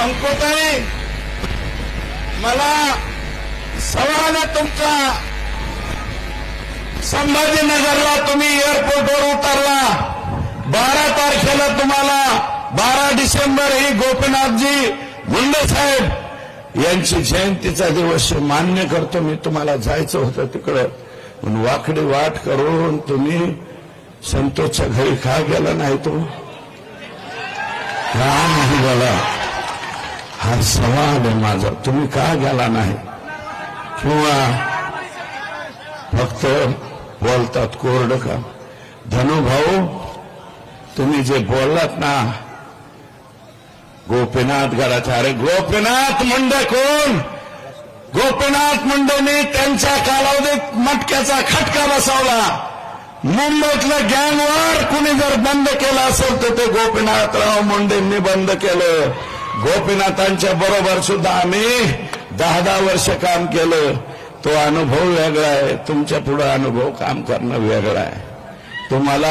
पंकोताई मला सवाने तुमचा. संभाजीनगरला तुम्ही एअरपोर्टवर उतरला. बारा तारखेला तुम्हाला बारा डिसेंबर ही गोपीनाथजी मुंडे साहेब यांची जयंतीचा दिवस मान्य करतो. मी तुम्हाला जायचं होतं तिकडं. पण वाकडी वाट करून तुम्ही संतोषच्या घरी का गेला नाही तो? का नाही गेला? हा सवाल आहे माझा. तुम्ही का गेला नाही? किंवा फक्त बोलतात कोरड का? धनुभाऊ तुम्ही जे बोललात ना गोपीनाथ गडाचा अरे गोपीनाथ मुंडे कोण? गोपीनाथ मुंडेने त्यांच्या कालावधीत मटक्याचा खटका बसवला. मुंबईतलं गँगवार कुणी जर बंद केलं असेल तर ते गोपीनाथराव मुंडेंनी बंद केलं. गोपीनाथांच्या बरोबर सुद्धा आम्ही दहा दहा वर्ष काम केलं. तो अनुभव वेगळा आहे. तुमच्यापुढे अनुभव काम करणं वेगळं आहे. तुम्हाला